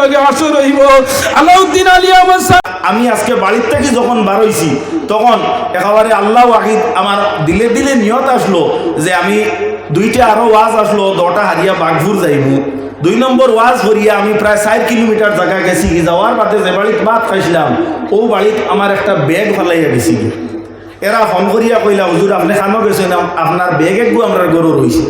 লগে আসর হইব। আলাউদ্দিন আলী অবস্থা আমি আজকে বাড়ির থেকে যখন বার হইছি, তখন একেবারে আল্লাহ ওয়াহিদ আমার দিলে দিলে নিয়ত আসলো যে আমি দুইটা আরও ওয়াজ আসলো দটা হারিয়া বাঘপুর যাইব। দুই নম্বর ওয়াজ করিয়া আমি প্রায় ষাট কিলোমিটার জায়গা গেছি, যাওয়ার বাদে যে বাড়িত ভাত খাইছিলাম, ও বাড়িত আমার একটা ব্যাগ ফেলাইয়া গেছি। এরা ফোন করিয়া কইলা, হুজুর, আপনি খানো গেছেন আপনার ব্যাগ একগু আমরা গরু রয়েছে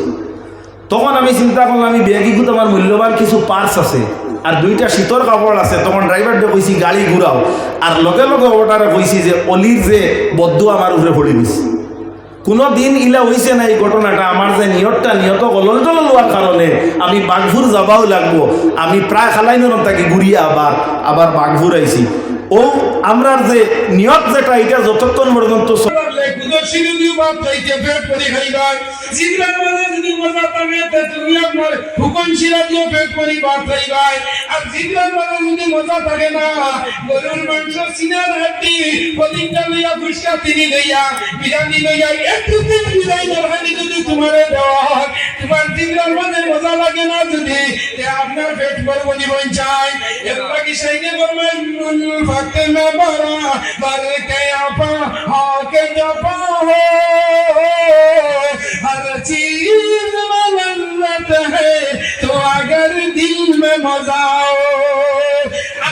তখন আমি চিন্তা করলাম আমি ব্যাগিগুত আমার মূল্যবান কিছু পার্স আছে আর দুইটা শীতর কাপড় আছে। তখন ড্রাইভারটা কইছি গাড়ি ঘুরাও আর লগে লগে ওটারে কইছি যে অলির যে বদ্ধ আমার উপরে পড়ে দিছে কোনো দিন ইলা হইছে না এই ঘটনাটা। আমার যে নিয়তটা নিয়ত গলল টলল হওয়ার কারণে আমি বাঘপুর যাবাও লাগবো। আমি প্রায় খালাই নরম তাকে ঘুরিয়া আবার আবার বাঘপুর আইছি ও আমরার যে নিয়ত যেটা এটা যতক্ষণ পর্যন্ত তোমারে দেওয়া হয়। এবার পার্টিকুলার মানে মজা লাগে না যদি আপনার পেট করব জীবন চাই। এরপর কি সেই কে বলবেন ফাতে না বারা বারে কে আপা হাকে জপা হো। হর চিজ মলন্নত হে, তো আগর দিল মে মজা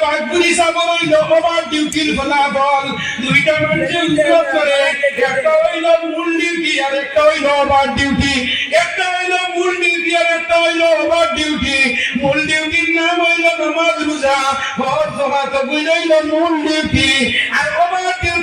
বাকুলি সাবর হইল ওভার ডিউটির ফলাফল দুইটা মানুষে উদ্যোগ করে, একটা হইল মূল ডিউটি আর একটা হইল ওভার ডিউটি। একটা মূল ডিউটি আর নাম হইল নামাজ রোজা। হজ জমাত বুঝাইল মূল ডিউটি। আর ওভার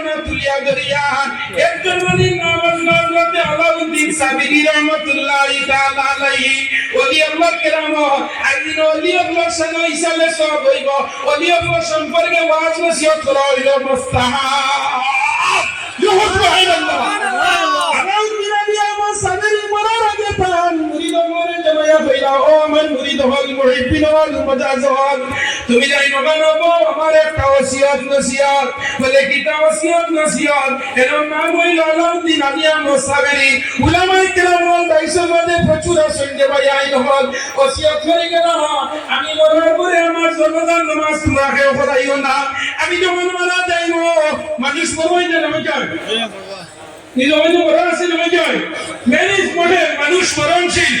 ঘটনা তুলিয়া ধরিয়া একজন মালিক নাম হযরত আলাউদ্দিন সাবিরি রহমাতুল্লাহি তাআলা আলাইহি। ওলি আল্লাহ কেরাম একদিন ওলি আল্লাহ সানো ইসালে সব হইব। ওলি আল্লাহ সম্পর্কে ওয়াজ নসিহত করা হইল মুস্তাহাব। ইয়া সুবহানাল্লাহ। আলাউদ্দিন আলী আমার সাবিরি মরার আগে পান তুমি যাই নবানব আমার একটা ওসিয়ত নসিহত বলে কিতা ওসিয়ত নসিহত এর নাম হইল আলাউদ্দিন আলী আমার উলামায়ে কেরাম হল দাইসের মধ্যে প্রচুর আছেন যে ভাই আইন হল ওসিয়ত করে গেল আমি মরার পরে আমার জনদান নামাজ তোমরা কেউ করাইও না। আমি যখন মারা যাইব মানুষ মরবই না আছে ম্যানেজ মডেল মানুষ মরণশীল।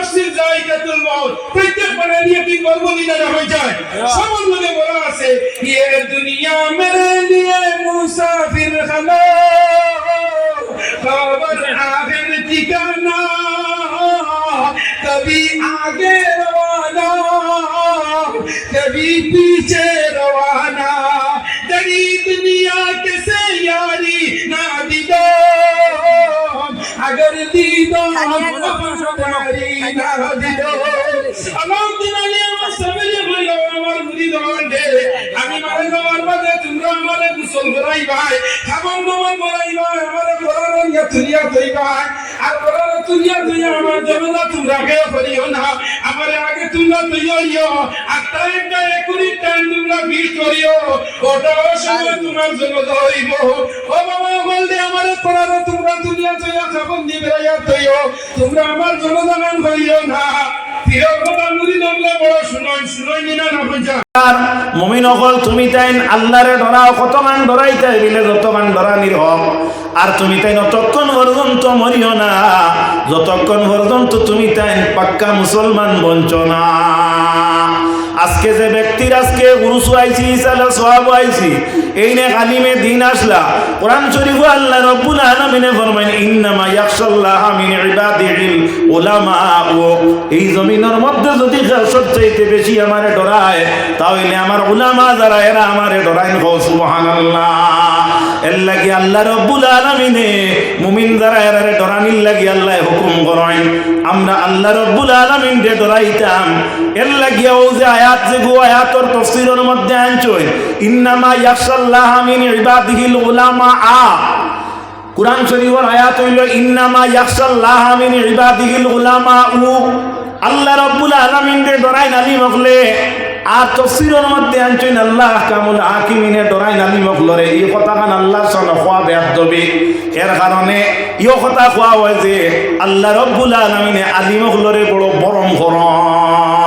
নাফসিন যায়কাতুল মউত। প্রত্যেক মানবীয়তি মরমদিনা হয়ে যায়। হ্যাঁ। সামান্য বলা আছে ইয়ে দুনিয়া মেরে লিয়ে মুসাফির খানা। খবর আখির ঠিকানা। কবি আগে রওয়ানা। কবি পিছে রওয়ানা। তেরি দুনিয়া কেসে यारी না দিদার সাগর দিদ আমার দিনালি আমার সবেলে হইল আমার গুদি দমান্ডে আমি মারে যাওয়ার মাঝে তোমরা আমারে কুশল করাই ভাই খাবন গমন করাই ভাই আমারে করার তুলিয়া ধরি ভাই আর করার তুলিয়া ধরি আমার জমিলা তোমরা কেউ করিও না। আগে তোমরা ইয়ো। আর তাই একটা টাইম তোমরা ভিড় করিও। ওটা সময় তোমার জন্য হইব ও বাবা বলতে আমার করার তোমরা তুলিয়া তুই যখন দিবে তুইও। তোমরা আমার জনতা করিও না ফিরো কথা মুরিদ হলে বড় শুনই শুনই না। মমিন অকল তুমি তাইন আল্লাহরে ধরাও, কতমান তাই দিলে যতমান ধরানির হক আর তুমি তাই ততক্ষণ পর্যন্ত মরিও না, যতক্ষণ পর্যন্ত তুমি তাইন পাক্কা মুসলমান বঞ্চ না। আজকে যে ব্যক্তির আজকে উরুস আইছি ইসালা সোহাব আইছি, এই নে কালিমে দিন আসলা। কোরআন শরীফ আল্লাহ রব্বুল আলামিনে ফরমাইন, ইন্নামা ইয়াখশাল্লাহ মিন ইবাদিহিল উলামা ও, এই জমিনের মধ্যে যদি সবচেয়ে বেশি আমারে ডরায়, তাহলে আমার উলামা যারা, এরা আমারে ডরাইন সুবহানাল্লাহ। এর লাগি আল্লাহ রব্বুল আলামিনে মুমিন যারা এরারে ডরানির লাগি আল্লাহ হুকুম করেন আমরা আল্লাহ রব্বুল আলামিন যে ডরাইতাম। এর লাগি ও যে আয়াত যে গো আয়াতর তাফসীরের মধ্যে আনছই ইন্নামা ইয়াখশাল্লাহ মিন ইবাদিহিল উলামা আ। কুরআন শরীফের আয়াত হইল, ইন্নামা ইয়াখশাল্লাহ মিন ইবাদিহিল উলামা উ। আল্লাহ রব্বুল আলামিন ডরাই নালি মকলে আর তফসিরের মধ্যে আনছেন, আল্লাহ কামুল হাকিমিনে ডরাই নালি মকলরে এই কথা কান আল্লাহ সঙ্গে খোয়া দবে এর কারণে ইও কথা খোয়া হয় যে, আল্লাহ রব্বুল আলমিনে আলিমকলরে বড় বরম করেন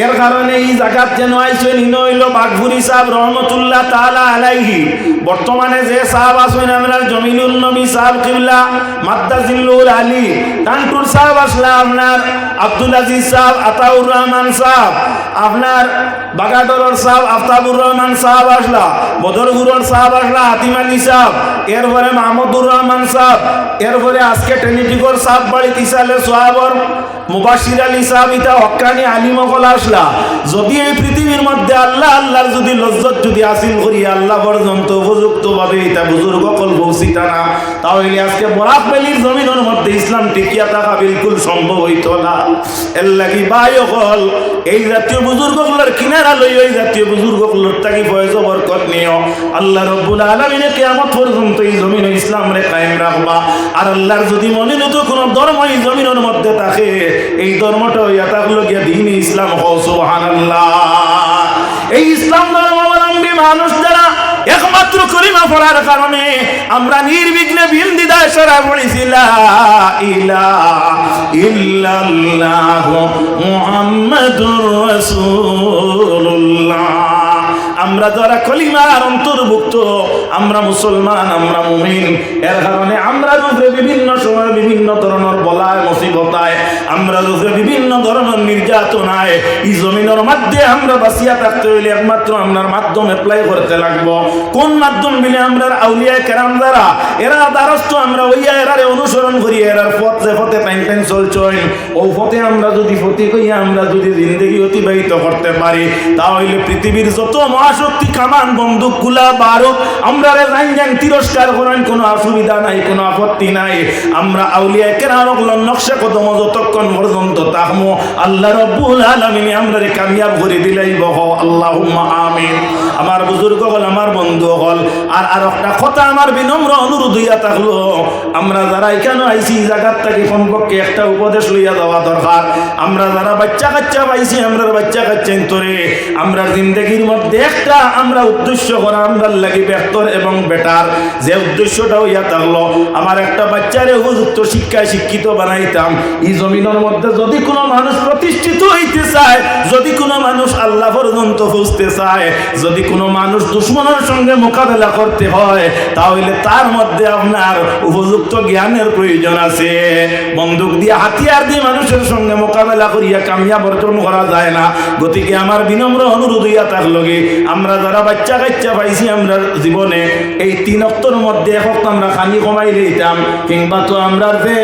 এর কারণে এই জায়গাত যেন আইসেন ইন হইল বাঘপুরি সাহেব রহমতুল্লাহ তালা আলাইহি। বর্তমানে যে সাহেব আসবেন আমরা জমিনুল নবী সাহেব কিবলা মাদ্দাজিল্লুল আলী টানটুর সাহেব আসলা আপনার, আব্দুল আজিজ সাহেব, আতাউর রহমান সাহেব, আপনার বাগাডরের সাহেব, আফতাবুর রহমান সাহেব আসলা বদরগুরর সাহেব আসলা, হাতিম আলী সাহেব, এরপরে মাহমুদুর রহমান সাহেব, এরপরে আজকে ট্রেনিটিগর সাহেব বাড়ি, তিসালে সোহাবর মুবাসির আলী সাহেব, ইতা হক্কানি আলিমকল আসলা যদি এই পৃথিবীর মধ্যে আল্লাহ, আল্লাহর যদি লজ্জত যদি আসিল করি, আল্লাহ পর্যন্ত উপযুক্ত ভাবে এটা বুজুর্গ কল বৌসিতা না। তাহলে আজকে বরাক বেলির জমিনের মধ্যে ইসলাম টিকিয়া থাকা বিলকুল সম্ভব হইত না। এর লাগি বাই হল এই জাতীয় বুজুর্গগুলোর কিনারা লই ওই জাতীয় বুজুর্গগুলোর তাকি ফয়েজ বরকত নিও। আল্লাহ রব্বুল আলমিনে কেয়ামত পর্যন্ত এই জমিনে ইসলাম রে কায়েম রাখবা। আর আল্লাহর যদি মনে তো কোনো ধর্ম এই জমিনের মধ্যে থাকে, এই ধর্মটা দিন ইসলাম এই ইসলাম ধর্মাবলম্বী মানুষ যারা একমাত্র করিমা পড়ার কারণে আমরা নির্বিঘ্নে বিন্দি দিদায় সরা পড়েছিলাম মুহাম্মাদুর রাসূলুল্লাহ। আমরা যারা কলিমার অন্তর্ভুক্ত, আমরা মুসলমান, আমরা মুমিন, এর কারণে আমরা রূপে বিভিন্ন সময় বিভিন্ন ধরনের বলায়, মুসিবতায়, আমরা রূপে বিভিন্ন ধরনের নির্যাতনায়, এই জমিনের মধ্যে আমরা বাসিয়া থাকতে হইলে একমাত্র আপনার মাধ্যম অ্যাপ্লাই করতে লাগবো। কোন মাধ্যম মিলে আমরা আউলিয়া কেরাম দ্বারা? এরা দ্বারস্থ, আমরা ওইয়া এরারে অনুসরণ করি, এরার পথ যে পথে টাইম টাইম চলছই ও পথে আমরা যদি ফতি কইয়া আমরা যদি জিন্দগি অতিবাহিত করতে পারি, তাহলে পৃথিবীর যত মহাশক্তি কামান বন্দুকগুলা বারুক আমরা রে জান তিরস্কার করেন কোনো অসুবিধা নাই, কোনো আপত্তি নাই। আমরা আউলিয়া কেরামক নকশা কদম যতক্ষণ পর্যন্ত তাহমো। আল্লাহ রব্বুল আলামিন আমরা রে কামিয়াব করে দিলাই বহ। আল্লাহুম্মা আমিন। আমার বুজুর্গ হল, আমার বন্ধু হল। আর আর একটা কথা আমার বিনম্র অনুরোধ হইয়া থাকল, আমরা যারা এখানে এই জায়গার থেকে কমপক্ষে একটা উপদেশ লইয়া দেওয়া দরকার। আমরা যারা বাচ্চা কাচ্চা পাইছি আমরা বাচ্চা কাচ্চা তোরে আমরা জিন্দগির মধ্যে একটা আমরা উদ্দেশ্য করা, আমরা লাগি বেহতর এবং বেটার। যে উদ্দেশ্যটা হইয়া থাকল, আমার একটা বাচ্চারে উপযুক্ত শিক্ষায় শিক্ষিত বানাইতাম। এই জমিনের মধ্যে যদি কোনো মানুষ প্রতিষ্ঠিত হইতে চায়, যদি কোনো মানুষ আল্লাহ পর্যন্ত পৌঁছতে চায়, যদি কোনো মানুষ দুশ্মনের সঙ্গে মোকাবেলা করতে হয়, তাহলে তার মধ্যে আপনার উপযুক্ত জ্ঞানের প্রয়োজন আছে। বন্দুক দিয়ে, হাতিয়ার দিয়ে মানুষের সঙ্গে মোকাবেলা করিয়া কামিয়াব অর্জন করা যায় না। গতিকে আমার বিনম্র অনুরোধ হইয়া তার গে আমরা যারা বাচ্চা কাচ্চা পাইছি আমরা জীবনে, এই তিন অক্টর মধ্যে এক অক্ট আমরা খানি কমাই লইতাম কিংবা তো আমরা যে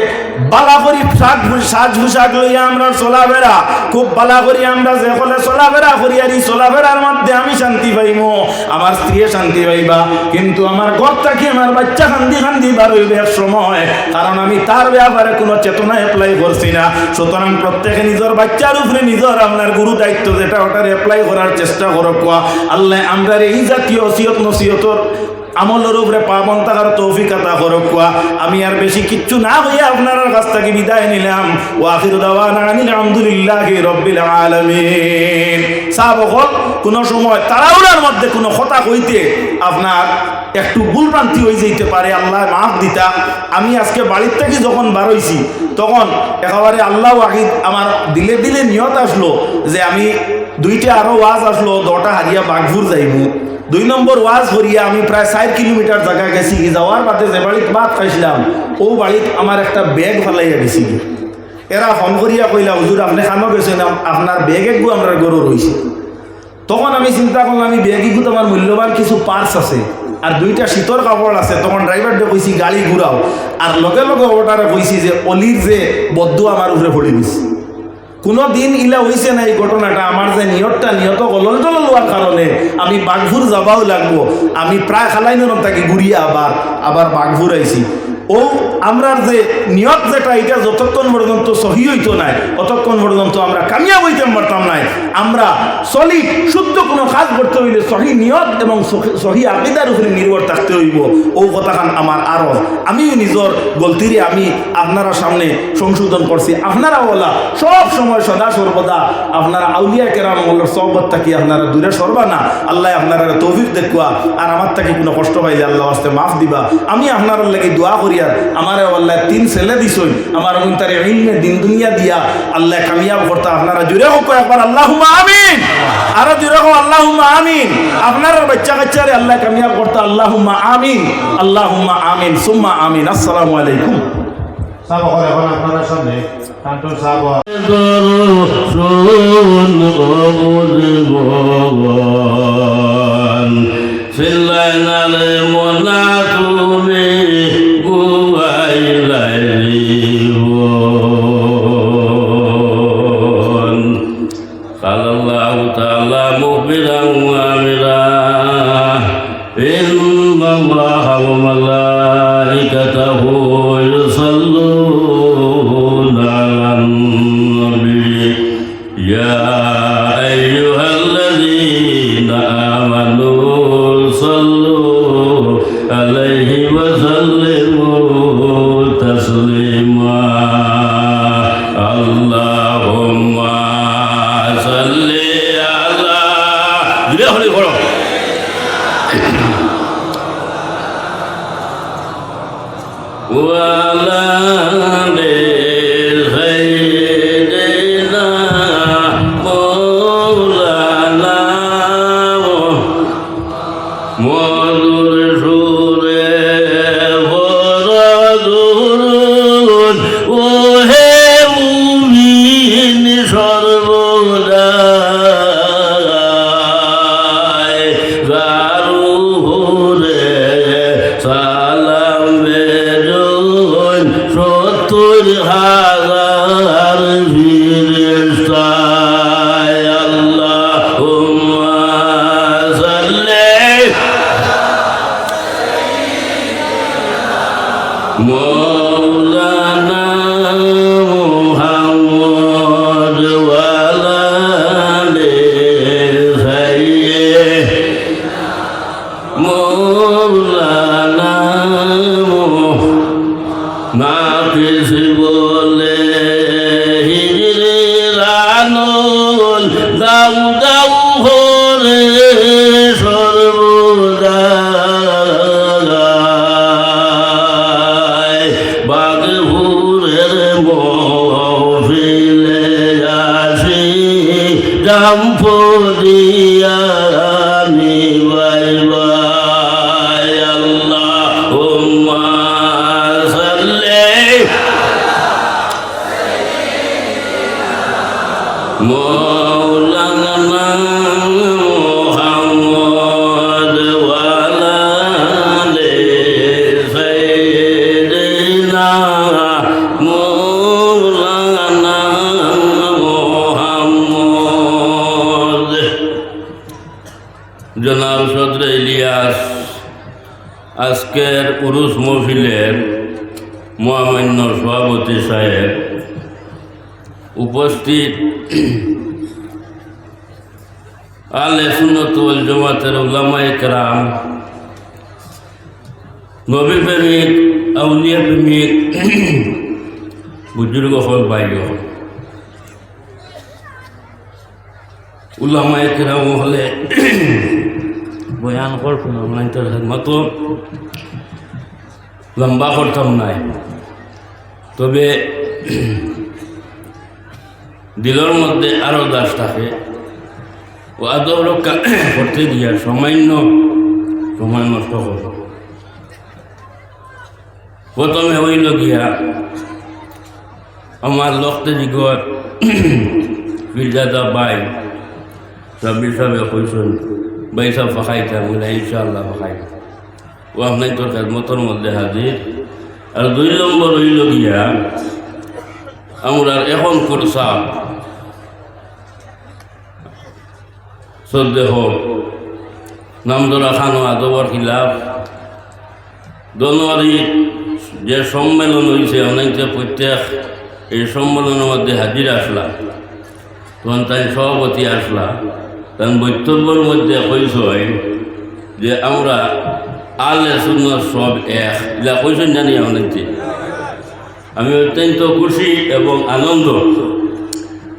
বালা করি সাজ সাজ পোশাক লইয়া আমরা চলাফেরা, খুব বালা করি আমরা যে ফলে চলাফেরা করি আর এই চলাফেরার মধ্যে আমি শান্তি পাইমো, আমার স্ত্রী শান্তি পাইবা। কিন্তু আমার ঘর থাকি আমার বাচ্চা শান্তি শান্তি বার হইবে এক সময়, কারণ আমি তার ব্যাপারে কোনো চেতনা অ্যাপ্লাই করছি না। সুতরাং প্রত্যেকে নিজের বাচ্চার উপরে নিজের আপনার গুরু দায়িত্ব যেটা, ওটার অ্যাপ্লাই করার চেষ্টা করো, কোয়া। আল্লাহ আমরা এই জাতীয় অসিয়ত নসিয়তর আমলের উপরে পাবন থাকার তৌফিক আতা করক আমি আর বেশি কিচ্ছু না হইয়া আপনার কাছ থেকে বিদায় নিলাম। ও আখির দাওয়ানা আনিল আলহামদুলিল্লাহি রাব্বিল কোন সময় তাড়াহুড়ার মধ্যে কোনো কথা কইতে আপনার একটু ভুলভ্রান্তি হয়ে যেতে পারে, আল্লাহ মাফ দিতা। আমি আজকে বাড়ির থেকে যখন বারইছি তখন একেবারে আল্লাহ ওয়াহিদ আমার দিলে দিলে নিয়ত আসলো যে আমি দুইটা আরও ওয়াজ আসলো দটা হারিয়া বাঘপুর যাইব। দুই নম্বর ওয়াজ করিয়া আমি প্রায় ষাট কিলোমিটার জায়গা গেছি। যাওয়ার বাদে যে বাড়িত ভাত খাইছিলাম ও বাড়িত আমার একটা ব্যাগ ফালাইয়া গেছি এরা ফোন করিয়া কইলা হুজুর আপনি খানো গেছেন আপনার ব্যাগ একটু আমরা গরু রয়েছে তখন আমি চিন্তা করলাম আমি ব্যাগিগুত আমার মূল্যবান কিছু পার্স আছে আর দুইটা শীতর কাপড় আছে। তখন ড্রাইভারটা কইছি গাড়ি ঘুরাও আর লগে লগে ওটারে কইছি যে অলির যে বদ্ধ আমার উপরে পড়ে দিছে কোনো দিন ইলা হয়েছে না এই ঘটনাটা আমার যে নিয়তটা, নিয়ত গলল টলল হওয়ার কারণে আমি বাঘভুর যাবাও লাগবো। আমি প্রায় খালাই নরম তাকে ঘুরিয়ে আবার আবার বাঘভুর আইছি ও আমরার যে নিয়ত যেটা, এটা যতক্ষণ পর্যন্ত সহি হইতো নাই, ততক্ষণ পর্যন্ত আমরা কামিয়াব হইতে পারতাম নাই। আমরা সলিড শুদ্ধ কোনো কাজ করতে হইলে সহি নিয়ত এবং সহি- আকিদার উপরে নির্ভর থাকতে হইব। ও কথাখান আমার আরও। আমিও নিজের গলতিরে আমি আপনারা সামনে সংশোধন করছি। আপনারা বলা, সব সময় সদা সর্বদা আপনারা আউলিয়া কেরাম বলার সহবত থাকি, আপনারা দূরে সরবা না। আল্লাহ আপনারা তৌফিক দেখুয়া আর আমার থাকি কোনো কষ্ট পাইলে আল্লাহ আসতে মাফ দিবা। আমি আপনার লাগি দোয়া করি আর আমার আল্লাহ তিন ছেলে দিছই। আমার তার ইলমে দিন দুনিয়া দিয়া আল্লাহ কামিয়াব করতা। আপনারা জুড়ে হোক একবার আল্লাহ আমিন। আরও জুড়ে হোক আল্লাহ আমিন। আপনার বাচ্চা কাচ্চারে আল্লাহ কামিয়াব করতা আল্লাহ আমিন। আল্লাহ আমিন। সুম্মা আমিন। আসসালামু আলাইকুম। সাব এখন আপনারা সামনে কান্টুর সিল্লাইনারে উপস্থিত আলে সুন্নতুল জমাতের উলামা একরাম নবী প্রেমিক, আউলিয়া প্রেমিক, বুজুর্গ হল বাইগ উলামা একরাম হলে বয়ান করতাম নাই তোর মতো লম্বা করতাম নাই। তবে দিলের মধ্যে আরও দাস থাকে। ও আদব রক্ষা করতে গিয়া সামান্য সময় নষ্ট করব প্রথমে হইল গিয়া আমার লক্ষ্যে জিগর ফিরজাদা বাই, সাব্বির সাহেব কইসন বাই সব ফাঁকাইতাম বলে ইনশাআল্লাহ ফাঁকাই ও আপনার তোর মতন মধ্যে হাজির। আর দুই নম্বর হইল গিয়া আমরা এখন করসা সদ্দেহ নামদরা খানো, আদবর খিলাফ জানুয়ারি যে সম্মেলন হয়েছে অনেকটা প্রত্যেক এই সম্মেলনের মধ্যে হাজির আসলা। তখন তাই সভাপতি আসলা। তখন বক্তব্যের মধ্যে কইস যে আমরা আলে শূন্য সব এক। যা কইসেন জানি অনেকটি আমি অত্যন্ত খুশি এবং আনন্দ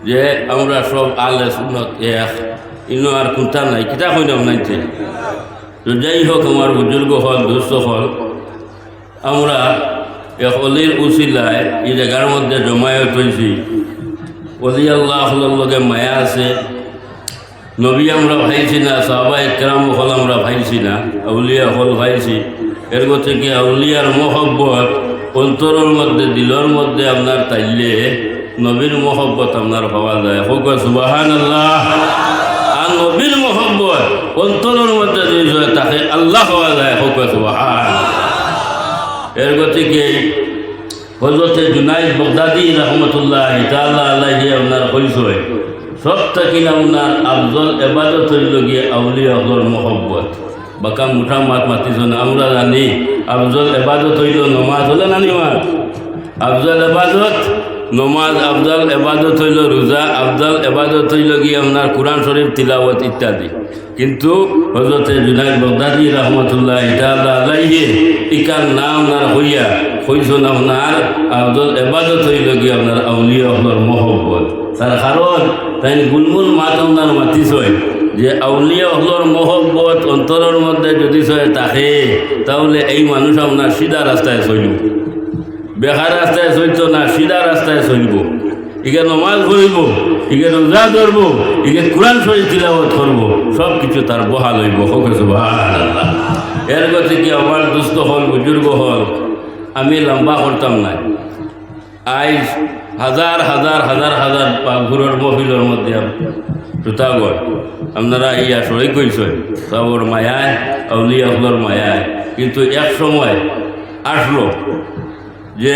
যে আমরা সব আলে এক। ইনো আর কোনটা নাই কিতা কইলাম নাইতে তো যাই হোক, আমার বুজুর্গ হল দুস্থ হল। আমরা এক অলির উচিলায় এই জায়গার মধ্যে জমায়েত হয়েছি অলি আল্লাহ লগে মায়া আছে। নবী আমরা ভাইছি না, সাহবা একরাম হল আমরা ভাইছি না, আউলিয়া হল ভাইছি। এর থেকে আউলিয়ার মহব্বত? অন্তরের মধ্যে, দিলর মধ্যে আপনার তাইলে নবীর মহব্বত আপনার পাওয়া যায়। হোক সুবাহান আল্লাহ আর নবীর মহব্বত অন্তরের মধ্যে যে হয় তাকে আল্লাহ পাওয়া যায়, হোক সুবাহান এর গতিকে হজরতে জুনাইদ বগদাদি রহমতুল্লাহ ইতাল্লাহ আল্লাহ আপনার পরিচয় সব থাকি না আপনার আফজল এবাদত হইল গিয়ে আউলিয়া হলর মহব্বত। বাকা মুঠা মাত মাতিছেন আমরা জানি, আফজল এবাদত হইল নমাজ হলে নানি মাত আফজল এবাদত, নমাজ আফজল এবাদত হইল রোজা আফজল এবাদত হইল গিয়ে আপনার কোরআন শরীফ, তিলাওয়াত ইত্যাদি। কিন্তু হজরতে জুনাইদ বগদাদি রহমতুল্লাহ ইতাল্লাহ আলাইহে ইকার নাম না হইয়া হইছন আপনার? আফজল এবাদত হইল গিয়ে আপনার আউলিয়া হলর মহব্বত। তার কারণ তাই গুলমুল মাত আপনার মাতিস যে আউলিয়া হলর মহব্বত অন্তরের মধ্যে যদি সয় থাকে, তাহলে এই মানুষ আপনার সিধা রাস্তায় চলব। বেকার রাস্তায় চলতো না, সিধা রাস্তায় চলব। ইকে নমাজ পড়িব ইকে রোজা ধরব ইকে কোরআন শরীফ তিলাবত করব সব কিছু তার বহাল হইব। হোকে, সুবহানাল্লাহ। এর গতি কি আমার দুস্থ হল, বুজুর্গ হল? আমি লম্বা করতাম না। আইজ হাজার হাজার হাজার হাজার ঘুরের মহিলার মধ্যে জুতাগড় আপনারা এই শরিক হয়েছেন সবর মায়ায় আউলিয়াগুলোর মায়ায়। কিন্তু এক সময় আসলো যে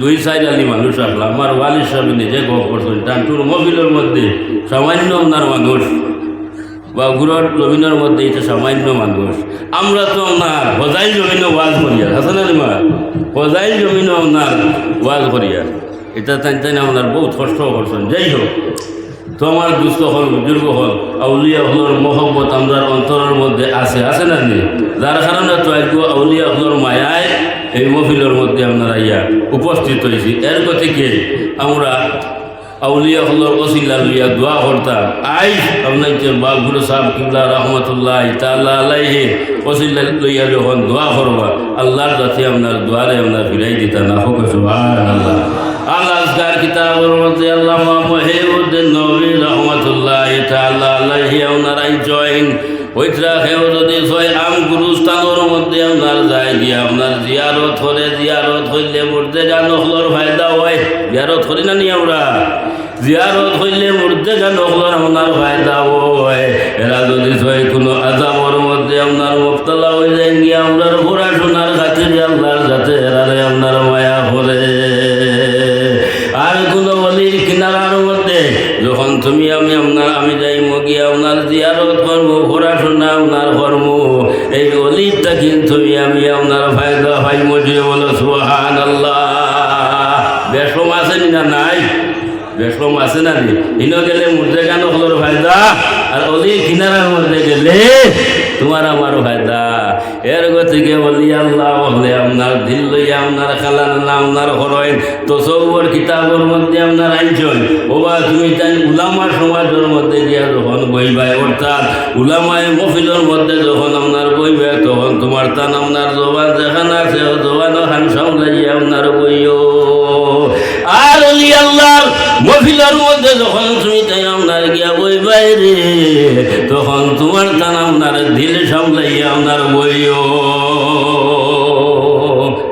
দুই সাইড আলি মানুষ আসলো। আমার ওয়ালির সাহেব নিজে গপ করছেন। টানটুর মহিলার মধ্যে সামান্য আপনার মানুষ বা গুড়র জমিনের মধ্যে এটা সামান্য মানুষ। আমরা তো আপনার হজাইল জমিনে ওয়াজ করিয়ার হাসান মা হজাইল জমিনে আপনার ওয়াজ করিয়ার। এটা তাই তাই আপনার বহুত কষ্ট করছেন। যাই হোক, তো আমার দুস্থ হল, বুজুর্গ হল, আউলিয়া হলর মহব্বত আমার অন্তরের মধ্যে আছে আছে না নি যার কারণে তো একটু আউলিয়া হলর মায়ায় এই মহিলার মধ্যে আপনারা ইয়া উপস্থিত হয়েছি। এর গতিকে আমরা আউলিয়া হলর ওসিল্লা লইয়া দোয়া করতাম আই আপনার যে বাবুর সাহেব কিবলা রহমতুল্লাহ তাল্লাহ আলাইহে ওসিল্লা লইয়া যখন দোয়া করবা আল্লাহর যাতে আপনার দোয়ারে আপনার ফিরাই দিতা না হোক সুবহানাল্লাহ আল্লাহ আজকার কিতাবের মধ্যে আল্লাহ মহিউদ্দিন নবী রহমতুল্লাহ তাল্লাহ আলাইহি আপনারাই জয়েন ওইটা খেয়েও যদি ছয় আম গুরুস্থানের মধ্যে আপনার যায় গিয়ে আপনার জিয়ারত করে জিয়ারত হইলে মরতে জানো হলোর ফায়দা হয়। জিয়ারত করি না নি আমরা? জিয়ারত হইলে মরতে জানো হলোর আপনার ফায়দা হয়। এরা যদি ছয় কোনো আজাবর মধ্যে আপনার মুক্তলা হয়ে যায় গিয়ে আপনার পড়াশোনার খাতিরে আপনার যাতে এরারে আপনার মায়া হলে আর কোনো অলির কিনারার মধ্যে যখন তুমি আমি আপনার আমি যাই মগিয়ে আপনার জিয়ারত পড়াশোনা আপনার কর্ম এই কিন্তু আমি আপনার মজুরে সুহান আল্লাহ আছে না নাই? বেশম আছে না নি? ইন গেলে মুর্দে গান হলোর ফায়দা আর অলি গেলে তোমার আমার ফায়দা এর গতিকে বলি আল্লাহ বলে আপনার দিল লইয়া আপনার খালান আপনার হরয় তো সবর কিতাবর মধ্যে আপনার আইনছন ওবা, তুমি তাই উলামার সমাজের মধ্যে গিয়া যখন বইবাই অর্থাৎ উলামায় মফিলের মধ্যে যখন আপনার বইবে, তখন তোমার তান আপনার জবান যেখানে আছে, ও জবান হান সামলাইয়া আপনার বইও। আর অলি আল্লাহ মহিলার মধ্যে যখন তুমি তাই গিয়া বই বাইরে তখন তোমার তান আপনার দিল সামলাইয়া আপনার বইও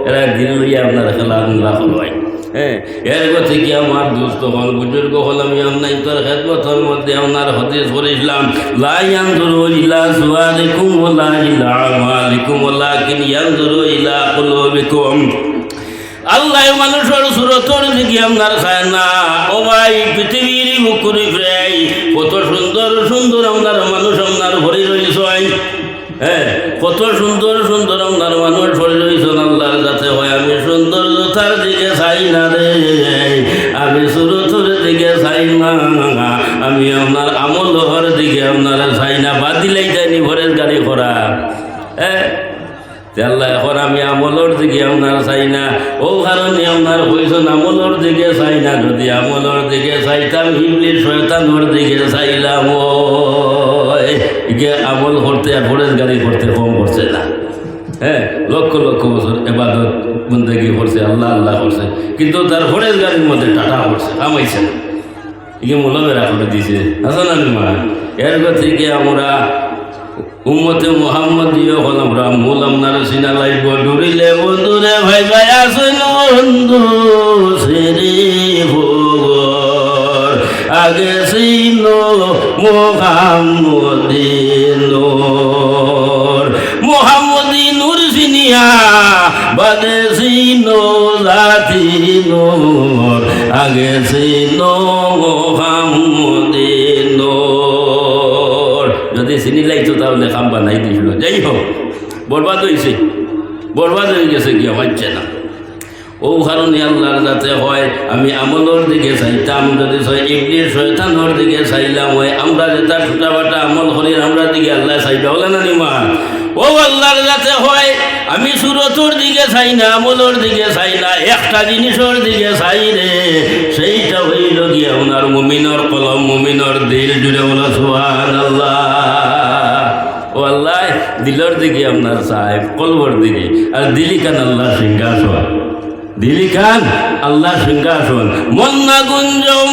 এরা দিল লইয়া আপনার খেলাধুলা হয় হ্যাঁ এর কথা কি আমার দুস্থ হল বুজুর্গ হল আমি আপনার তোর খেদমতর মধ্যে আপনার হদিস করেছিলাম। লাই আন্দুরু ইলা সুয়ালিকুম ওলা ইলা আমালিকুম ওলা কিন ইয়ান্দুরু ইলা কুলুবিকুম। আল্লাহ মানুষের সুরতর দিকে আপনার খায় না। ও ভাই, পৃথিবীর মুকুরি ফ্রাই কত সুন্দর সুন্দর আপনার মানুষ আপনার ভরে রয়েছে হ্যাঁ কত সুন্দর সুন্দর আপনার মানুষ ভরে রয়েছে আল্লাহর যাতে হয় আমি সুন্দর জোতার দিকে চাই না রে। আমি সুরতর দিকে চাই না। আমি আপনার আমলহর দিকে আপনার চাই না। বাদ দিলেই যায়নি ভরের গাড়ি করা আল্লাহ, এখন আমি আমলর দিকে আপনার চাই না। ও কারণে আপনার কইসন আমলর দিকে চাই না। যদি আমলর দিকে চাইতাম ইবলি শয়তানোর দিকে চাইলাম ও আমল করতে আর ফরেজ গাড়ি করতে কম করছে না। হ্যাঁ লক্ষ লক্ষ বছর এবাদত, বন্দেগি করছে, আল্লাহ আল্লাহ করছে। কিন্তু তার ফরেজ গাড়ির মধ্যে টাটা করছে, কামাইছে না। একে মোলামেরা করে দিয়েছে হাসান আলী মা এর থেকে আমরা উম্মতে মোহাম্মদ দিয়ে হল আমরা মূল আপনার সিনা লাইব ডুরিলে বন্ধুরে ভাই ভাই আসেন বন্ধু সেরে ভোগর। আগে সিন মোহাম্মদিনোর। মোহাম্মদী নূর সিনিয়া, বাদে সিন জাতি নোর আগে সিন মোহাম্মদিনোর চিনি লাগতো তাহলে খাম বানাই দিছিল যাই হোক বরবাদ হয়েছে বরবাদ হয়ে গেছে কি হচ্ছে না ও কারণে আল্লাহর যাতে হয়, আমি আমলর দিকে চাইতাম, যদি ইবলির শয়তানোর দিকে চাইলাম, হয়, আমরা যেটা ছোটা বাটা আমল করি আমরা দিকে আল্লাহ চাইবে বলে না নিমা ও আল্লাহর যাতে হয়, আমি সুরতর দিকে চাই না আমলর দিকে চাই না, একটা জিনিসের দিকে চাই রে সেইটা হইল গিয়ে ওনার মুমিনর কলম মুমিনর দিল জুড়ে বলো সুহান আল্লাহ দিলর দিকে আপনার সাহেব, কলবর দিকে। আর দিলি কান আল্লাহ সিংহাসন। দিলি খান আল্লাহ সিংহাসন। মন্না গুঞ্জম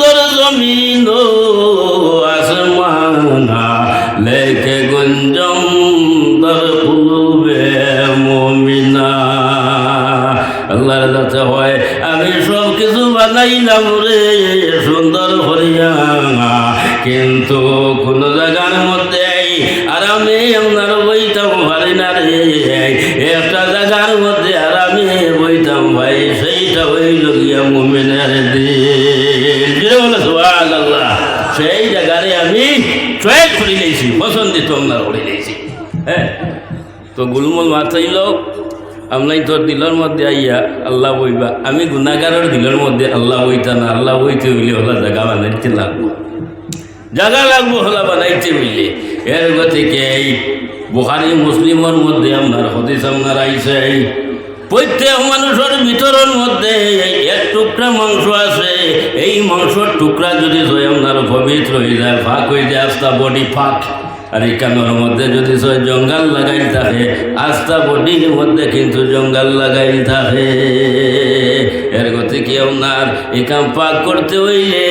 দর জমিন আসমানা। লেখে গুঞ্জম দর কুলুবে মমিনা। আল্লাহর কাছে হয়, আমি সব কিছু বানাইলাম রে, সুন্দর হরিয়া কিন্তু কোন জায়গার মধ্যে আমি আপনার বইতাম পারি একটা জায়গার মধ্যে আর আমি বইতাম ভাই, সেইটা হইল গিয়া আল্লাহ সেই জায়গারে আমি চয়েস করে নিয়েছি, পছন্দিত আপনার করে নিয়েছি। হ্যাঁ তো গুলমুল মাথাইল, আমলাই তোর দিলর মধ্যে আইয়া আল্লাহ বইবা। আমি গুণাগারের দিলর মধ্যে আল্লাহ বইতা না, আল্লাহ বইতে হইলে হলা জায়গা বানাইতে লাগবো। জায়গা লাগবো হলা বানাইতে হইলে। এর গতিকে এই? বুহারি মুসলিমের মধ্যে আপনার হদিস আপনার আইসে প্রত্যেক মানুষের ভিতরের মধ্যে এক টুকরা মাংস আছে। এই মাংসর টুকরা যদি আপনার পবিত্র হয়ে যায়, ফাঁক হয়ে যায়, আস্তা বডি ফাঁক। আর এই কানোর মধ্যে যদি সয় জঙ্গল লাগাইল থাকে, আস্তা বডির মধ্যে কিন্তু জঙ্গল লাগাইল থাকে। এর গতি কি আপনার? এই কাম পাক করতে হইলে,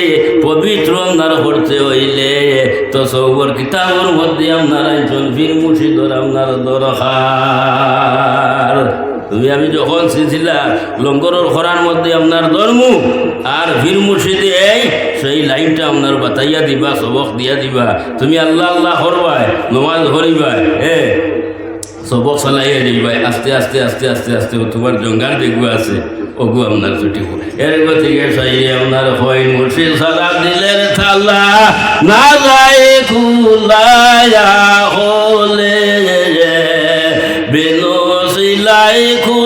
পবিত্র আপনার করতে হইলে। তো সবর কিতাবর মধ্যে আপনার একজন বীর মুর্শিদর আপনার দরকার। তুমি আমি যখন শিছিলা লঙ্গরের খরার মধ্যে আপনার ধর্ম, আর বীর মুর্শিদে এই, সেই লাইনটা আপনার বাতাইয়া দিবা, সবক দিয়া দিবা। তুমি আল্লাহ আল্লাহ হরবাই নমাজ হরিবাই হে সবক চালাইয়া বাই আস্তে আস্তে আস্তে আস্তে আস্তে তোমার জঙ্গার দেখব আছে, ওগু আপনার ছুটি এর গতিকে সাইয়ে আপনার হয় মুর্শিদ সালাম দিলেন থালা না যায় খুলায়া হলে, বেনো সিলাই খুলবো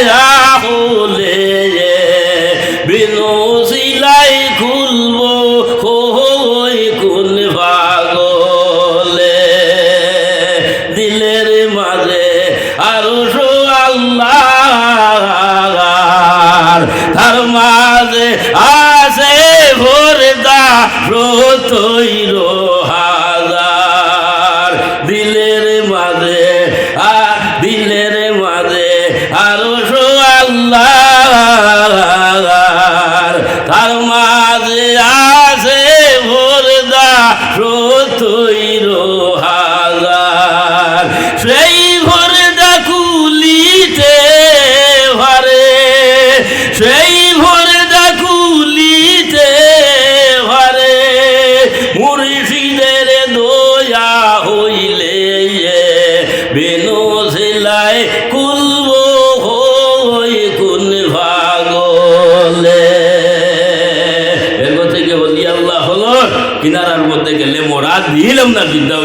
Yeah.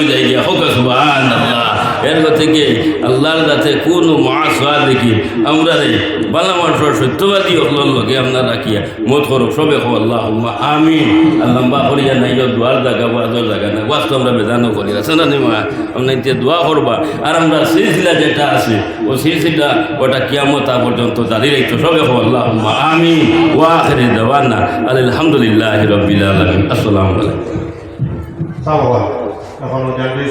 যায় গিয়া হোক সুবাহান আল্লাহ এর থেকে আল্লাহর কাছে কোনো মহাসা দেখি আমরা রে বালা মানুষের সত্যবাদী হকলর লগে আমরা রাখিয়া মত করুক, সবে হো আল্লাহ আমি আল্লাহ বা করিয়া নাই দোয়ার জায়গা বাজর জায়গা না বাস্তব আমরা বেদানো করি, আছে না নিমা এতিয়া দোয়া করবা। আর আমরা সিলসিলা যেটা আছে, ও সিলসিলা ওটা কিয়ামত পর্যন্ত দাঁড়িয়ে রাখতো সবে হো আল্লাহ আমি ওয়াখরে দেওয়ানা আলহামদুলিল্লাহ রবিল আসসালামু আলাইকুম। সাবাবা এখন জানতে